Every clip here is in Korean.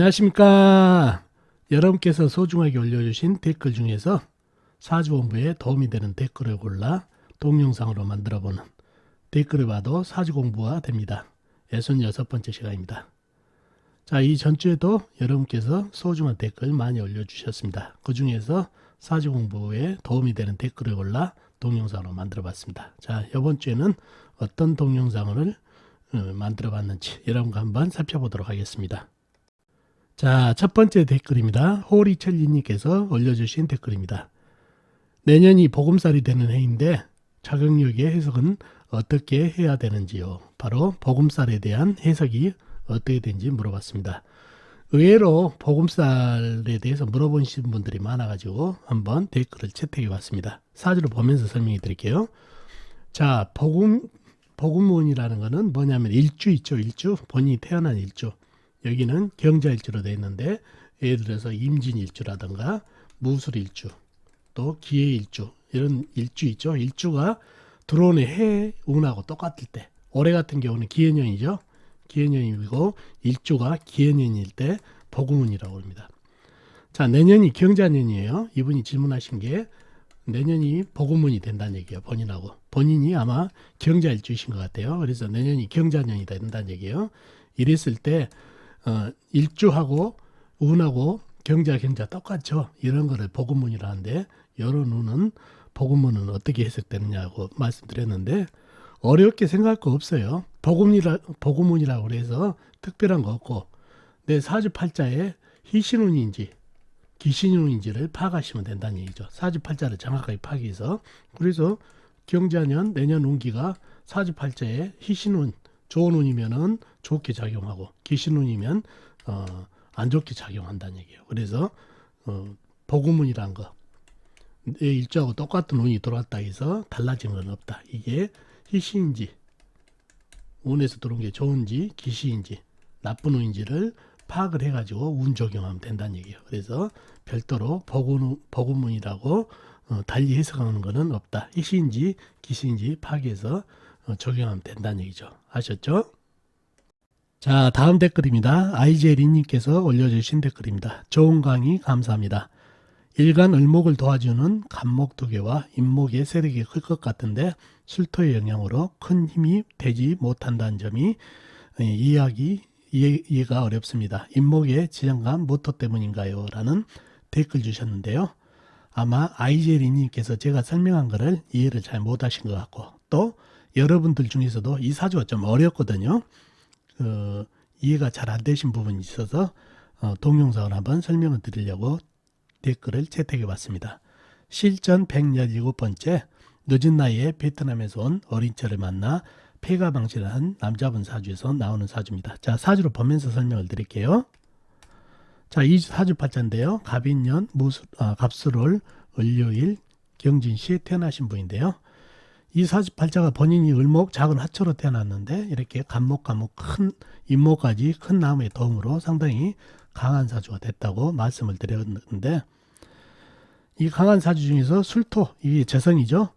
안녕하십니까. 여러분께서 소중하게 올려주신 댓글 중에서 사주공부에 도움이 되는 댓글을 골라 동영상으로 만들어보는 댓글을 봐도 사주공부가 됩니다. 66번째 시간입니다. 자, 이 전주에도 여러분께서 소중한 댓글 많이 올려주셨습니다. 그 중에서 사주공부에 도움이 되는 댓글을 골라 동영상으로 만들어봤습니다. 자, 이번 주에는 어떤 동영상을 어, 만들어봤는지 여러분과 한번 살펴보도록 하겠습니다. 자, 첫 번째 댓글입니다. 호리철리님께서 올려주신 댓글입니다. 내년이 보금살이 되는 해인데 자격력의 해석은 어떻게 해야 되는지요? 바로 보금살에 대한 해석이 어떻게 되는지 물어봤습니다. 의외로 보금살에 대해서 물어보신 분들이 많아가지고 한번 댓글을 채택해 봤습니다. 사주를 보면서 설명해 드릴게요. 자, 복음, 복음운이라는 거는 뭐냐면 일주 있죠, 일주. 본인이 태어난 일주. 여기는 경자일주로 되어 있는데 예를 들어서 임진일주라든가 무술일주 또 기해일주 이런 일주 있죠. 일주가 들어오는 해 운하고 똑같을 때 올해 같은 경우는 기해년이죠. 기해년이고 일주가 기해년일 때 복음운이라고 합니다. 자 내년이 경자년이에요. 이분이 질문하신 게 내년이 복음운이 된다는 얘기예요. 본인하고 본인이 아마 경자일주이신 것 같아요. 그래서 내년이 경자년이 된다는 얘기예요. 이랬을 때 어, 일주하고 운하고 경자 경자 똑같죠. 이런 거를 복음문이라 하는데 이런 운은 복음문은 어떻게 해석되느냐고 말씀드렸는데 어렵게 생각할 거 없어요. 복음이라 복음문이라고 그래서 특별한 거 없고 내 사주팔자에 희신운인지 기신운인지를 파악하시면 된다는 얘기죠. 사주팔자를 정확하게 파악해서 그래서 경자년 내년 운기가 사주팔자에 희신운 좋은 운이면은 좋게 작용하고 기신운이면 어, 안 좋게 작용한다는 얘기예요. 그래서 어, 복음운이란 거. 내 일주하고 똑같은 운이 들어왔다 해서 달라진 건 없다. 이게 희신인지 운에서 들어온 게 좋은지 기시인지 나쁜 운인지를 파악을 해가지고 운 적용하면 된다는 얘기예요. 그래서 별도로 복운, 복음운이라고 어, 달리 해석하는 것은 없다. 희시인지 기시인지 파악해서 어, 적용하면 된다는 얘기죠. 아셨죠? 자, 다음 댓글입니다. 아이제리님께서 올려주신 댓글입니다. 좋은 강의 감사합니다. 일간 을목을 도와주는 간목 두 개와 임목의 세력이 클 것 같은데 술토의 영향으로 큰 힘이 되지 못한다는 점이 예, 이해하기 이해, 이해 가 어렵습니다. 임목의 지장감 모토 때문인가요? 라는 댓글 주셨는데요. 아마 아이제리님께서 제가 설명한 것을 이해를 잘 못하신 것 같고 또 여러분들 중에서도 이 사주가 좀 어렵거든요. 그, 이해가 잘 안 되신 부분이 있어서 어, 동영상을 한번 설명을 드리려고 댓글을 채택해 봤습니다. 실전 117번째 늦은 나이에 베트남에서 온 어린 처를 만나 폐가 방치한 남자분 사주에서 나오는 사주입니다. 자 사주로 보면서 설명을 드릴게요. 자 이 사주 팔자인데요. 갑인년 무술 아, 갑술월 을요일 경진시에 태어나신 분인데요. 이 사주팔자가 본인이 을목 작은 하초로 태어났는데 이렇게 간목 간목 큰 임목까지 큰 나무의 도움으로 상당히 강한 사주가 됐다고 말씀을 드렸는데 이 강한 사주 중에서 술토 이게 재성이죠.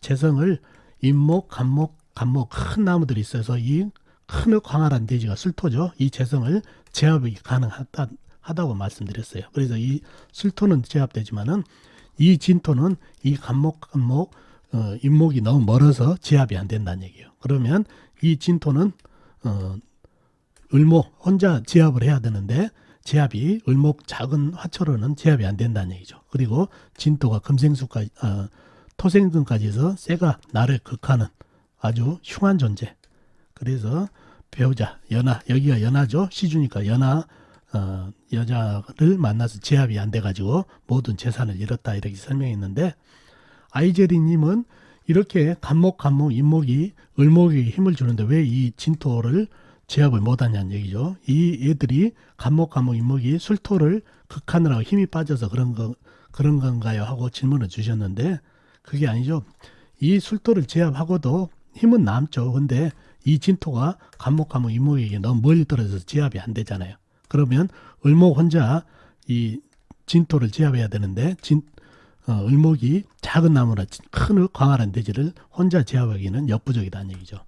재성을 임목 간목 간목 큰 나무들이 있어서 이 큰 광활한 대지가 술토죠. 이 재성을 제압이 가능하다 하다고 말씀드렸어요. 그래서 이 술토는 제압되지만은 이 진토는 이 간목 간목 어, 잇목이 너무 멀어서 제압이 안 된다는 얘기예요. 그러면 이 진토는 어, 을목 혼자 제압을 해야 되는데 제압이 을목 작은 화초로는 제압이 안 된다는 얘기죠. 그리고 진토가 금생수까지 어, 토생금까지 해서 쇠가 나를 극하는 아주 흉한 존재. 그래서 배우자 연하 여기가 연하죠. 시주니까 연하 어, 여자를 만나서 제압이 안 돼가지고 모든 재산을 잃었다 이렇게 설명했는데 아이제리님은 이렇게 간목 간목 임목이 을목에게 힘을 주는데 왜 이 진토를 제압을 못하냐는 얘기죠. 이 애들이 간목 간목 임목이 술토를 극하느라고 힘이 빠져서 그런 거 그런 건가요? 하고 질문을 주셨는데 그게 아니죠. 이 술토를 제압하고도 힘은 남죠. 근데 이 진토가 간목 간목 임목에게 너무 멀리 떨어져서 제압이 안 되잖아요. 그러면 을목 혼자 이 진토를 제압해야 되는데 진 어, 을목이 작은 나무라 큰 광활한 대지를 혼자 제압하기는 역부족이다는 얘기죠.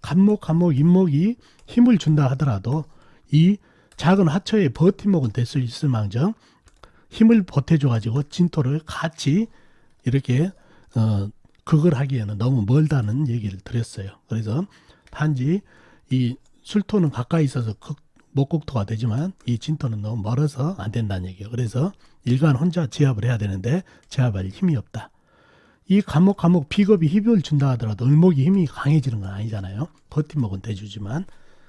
간목, 간목, 임목이 힘을 준다 하더라도 이 작은 하처의 버팀목은 될 수 있을 망정 힘을 보태줘 가지고 진토를 같이 이렇게 어 그걸 하기에는 너무 멀다는 얘기를 드렸어요. 그래서 단지 이 술토는 가까이 있어서 극, 목국토가 되지만 이 진토는 너무 멀어서 안 된다는 얘기예요. 그래서 일간 혼자 제압을 해야 되는데 제압할 힘이 없다. 이 감목 감목 비겁이 힘을 준다 하더라도 을목이 힘이 강해지는 건 아니잖아요. 버팀목은 대주지만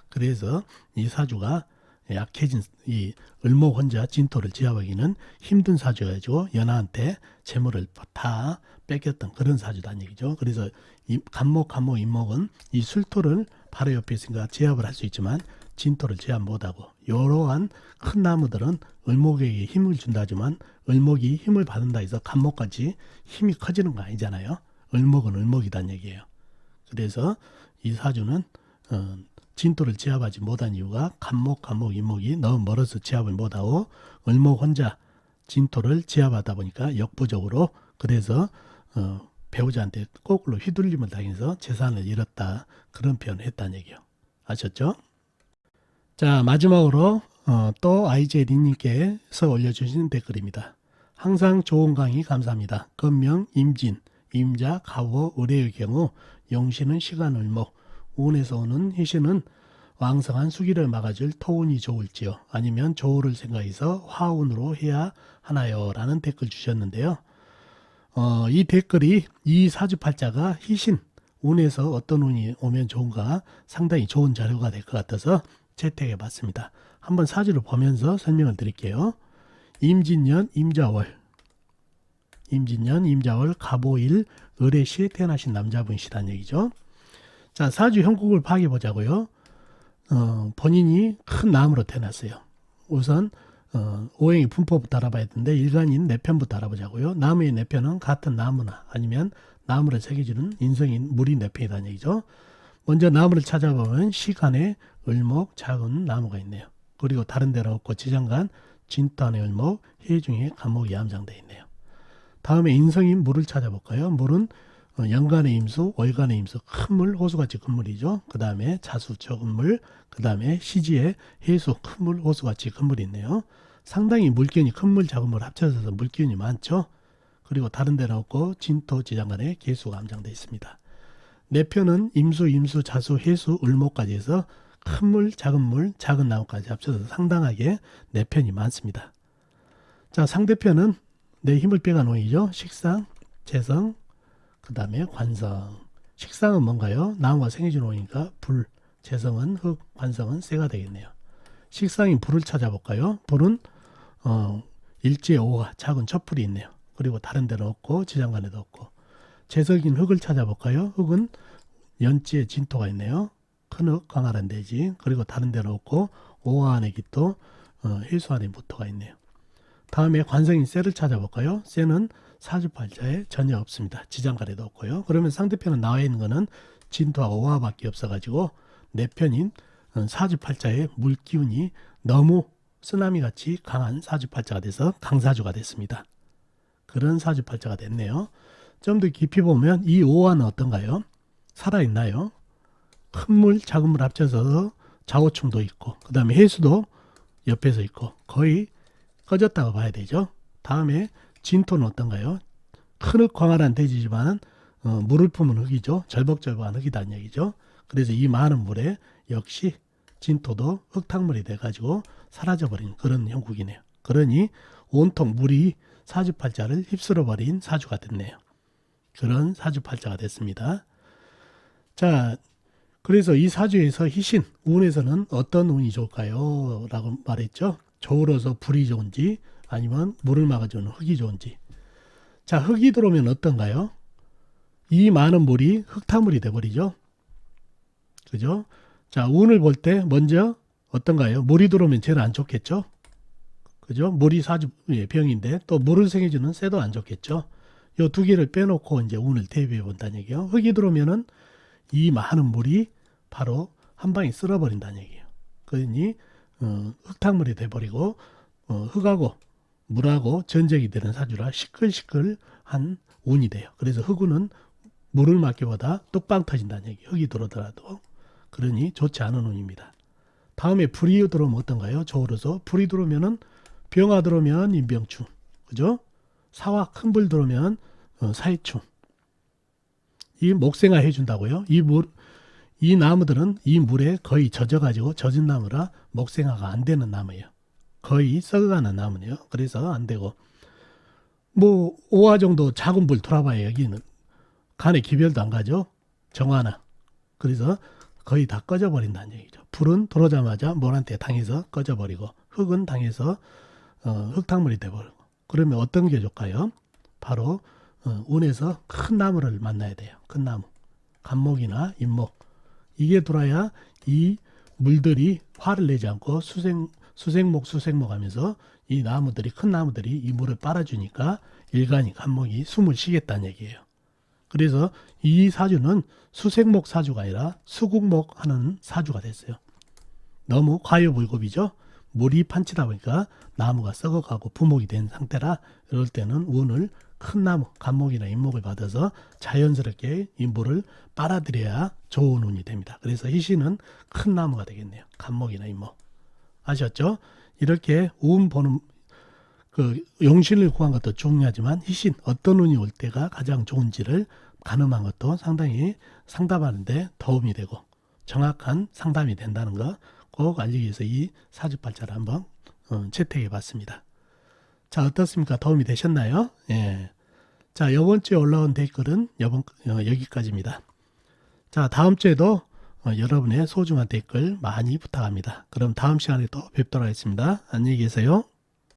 그래서 이 사주가 약해진 이 을목 혼자 진토를 제압하기는 힘든 사주여가지고 연하한테 재물을 다 뺏겼던 그런 사주다는 얘기죠. 그래서 이 간목 간목 임목은 이 술토를 바로 옆에 있으니까 제압을 할 수 있지만 진토를 제압 못하고 이러한 큰 나무들은 을목에게 힘을 준다지만 을목이 힘을 받는다 해서 간목까지 힘이 커지는 거 아니잖아요. 을목은 을목이란 얘기예요. 그래서 이 사주는 어, 진토를 제압하지 못한 이유가 간목, 간목, 임목이 너무 멀어서 제압을 못하고 을목 혼자 진토를 제압하다 보니까 역부족으로 그래서 어, 배우자한테 거꾸로 휘둘림을 당해서 재산을 잃었다 그런 표현을 했다는 얘기요. 아셨죠? 자 마지막으로 어, 또 린님께서 올려주신 댓글입니다. 항상 좋은 강의 감사합니다. 건명 임진, 임자, 가호, 의뢰의 경우 용신은 시간 을목, 운에서 오는 희신은 왕성한 수기를 막아줄 토운이 좋을지요. 아니면 조우를 생각해서 화운으로 해야 하나요? 라는 댓글 주셨는데요. 어, 이 댓글이 이 사주팔자가 희신, 운에서 어떤 운이 오면 좋은가 상당히 좋은 자료가 될 것 같아서 채택해 봤습니다. 한번 사주를 보면서 설명을 드릴게요. 임진년, 임자월, 임진년, 임자월, 가보일, 을해시에 태어나신 남자분이시란 얘기죠. 자, 사주 형국을 파악해 보자고요. 어, 본인이 큰 나무로 태어났어요. 우선 어, 오행이 분포부터 알아봐야 되는데 일간인 내편부터 알아보자고요. 나무의 내편은 같은 나무나 아니면 나무를 새겨주는 인성인 물이 내편이라는 얘기죠. 먼저 나무를 찾아보면 시간에 을목 작은 나무가 있네요. 그리고 다른 데는 없고 지장간 진탄의 을목 해중에 감목이 암장되어 있네요. 다음에 인성인 물을 찾아볼까요? 물은 어, 연간의 임수, 월간의 임수, 큰 물, 호수같이 큰 물이죠. 그 다음에 자수, 적은 물, 그 다음에 시지에 해수, 큰 물, 호수같이 큰 물이 있네요. 상당히 물기운이 큰 물, 작은 물 합쳐서 물기운이 많죠. 그리고 다른 데는 없고 진토, 지장간에 개수가 암장되어 있습니다. 내편은 임수, 임수, 자수, 해수, 을목까지 해서 큰 물, 작은 물, 작은 나무까지 합쳐서 상당하게 내편이 많습니다. 자, 상대편은 내 힘을 빼간 오이죠. 식상, 재성, 그 다음에 관성. 식상은 뭔가요? 나무가 생겨진 오니까 불, 재성은 흙, 관성은 쇠가 되겠네요. 식상인 불을 찾아볼까요? 불은 어, 일지에 오가 작은 촛불이 있네요. 그리고 다른 데는 없고 지장간에도 없고 재석인 흙을 찾아볼까요? 흙은 연지에 진토가 있네요. 큰 흙, 광활한 대지. 그리고 다른 데는 없고 오화 안에 깃도 어, 해수 안에 무토가 있네요. 다음에 관성인 쇠를 찾아볼까요? 쇠는 사주팔자에 전혀 없습니다. 지장간에도 없고요. 그러면 상대편은 나와 있는 거는 진토와 오화밖에 없어가지고 내 편인 어, 사주팔자의 물기운이 너무 쓰나미 같이 강한 사주팔자가 돼서 강사주가 됐습니다. 그런 사주팔자가 됐네요. 좀 더 깊이 보면 이 오화는 어떤가요? 살아있나요? 큰 물, 작은 물 합쳐서 좌우충도 있고, 그 다음에 해수도 옆에서 있고, 거의 꺼졌다고 봐야 되죠. 다음에 진토는 어떤가요? 큰 흙 광활한 대지지만 어, 물을 품은 흙이죠. 절벅절벅한 흙이다는 얘기죠. 그래서 이 많은 물에 역시 진토도 흙탕물이 돼가지고 사라져버린 그런 형국이네요. 그러니 온통 물이 사주팔자를 휩쓸어버린 사주가 됐네요. 그런 사주팔자가 됐습니다. 자, 그래서 이 사주에서 희신, 운에서는 어떤 운이 좋을까요? 라고 말했죠. 저울어서 불이 좋은지 아니면 물을 막아주는 흙이 좋은지. 자, 흙이 들어오면 어떤가요? 이 많은 물이 흙탕물이 돼버리죠. 그죠? 자, 운을 볼 때 먼저 어떤가요? 물이 들어오면 제일 안 좋겠죠? 그죠? 물이 사주 예, 병인데 또 물을 생겨주는 쇠도 안 좋겠죠? 요 두 개를 빼놓고 이제 운을 대비해 본다는 얘기예요. 흙이 들어오면은 이 많은 물이 바로 한 방에 쓸어버린다는 얘기예요. 그러니 어, 흙탕물이 돼버리고 어, 흙하고 물하고 전쟁이 되는 사주라 시끌시끌한 운이 돼요. 그래서 흙운은 물을 맞기보다 뚝방 터진다는 얘기. 흙이 들어오더라도 그러니 좋지 않은 운입니다. 다음에 불이 들어오면 어떤가요? 저울에서 불이 들어오면은 병화 들어오면 인병충, 그죠? 사와 큰불 들어오면 어, 사해충. 이 목생화 해준다고요. 이 물, 이 나무들은 이 물에 거의 젖어가지고 젖은 나무라 목생화가 안 되는 나무예요. 거의 썩어가는 나무네요. 그래서 안 되고 뭐 5화 정도 작은 불 돌아봐야 여기는 간에 기별도 안 가죠. 정화나. 그래서 거의 다 꺼져버린다는 얘기죠. 불은 들어오자마자 물한테 당해서 꺼져버리고 흙은 당해서 어, 흙탕물이 돼버리고 그러면 어떤 게 좋을까요? 바로 어, 운에서 큰 나무를 만나야 돼요. 큰 나무. 간목이나 잎목. 이게 돌아야 이 물들이 화를 내지 않고 수생, 수생목, 수생목 하면서 이 나무들이, 큰 나무들이 이 물을 빨아주니까 일간이, 간목이 숨을 쉬겠다는 얘기예요. 그래서 이 사주는 수생목 사주가 아니라 수국목 하는 사주가 됐어요. 너무 과유불급이죠. 물이 판치다 보니까 나무가 썩어가고 부목이 된 상태라 이럴 때는 운을 큰 나무, 간목이나 잎목을 받아서 자연스럽게 이 물을 빨아들여야 좋은 운이 됩니다. 그래서 희신은 큰 나무가 되겠네요. 간목이나 잎목. 아셨죠? 이렇게 운 보는 그 용신을 구한 것도 중요하지만 희신 어떤 운이 올 때가 가장 좋은지를 가늠한 것도 상당히 상담하는데 도움이 되고 정확한 상담이 된다는 거 꼭 알리기 위해서 이 사주팔자를 한번 어, 채택해 봤습니다. 자 어떻습니까? 도움이 되셨나요? 예. 자 이번 주에 올라온 댓글은 여번, 어, 여기까지입니다. 자 다음 주에도 어, 여러분의 소중한 댓글 많이 부탁합니다. 그럼 다음 시간에 또 뵙도록 하겠습니다. 안녕히 계세요.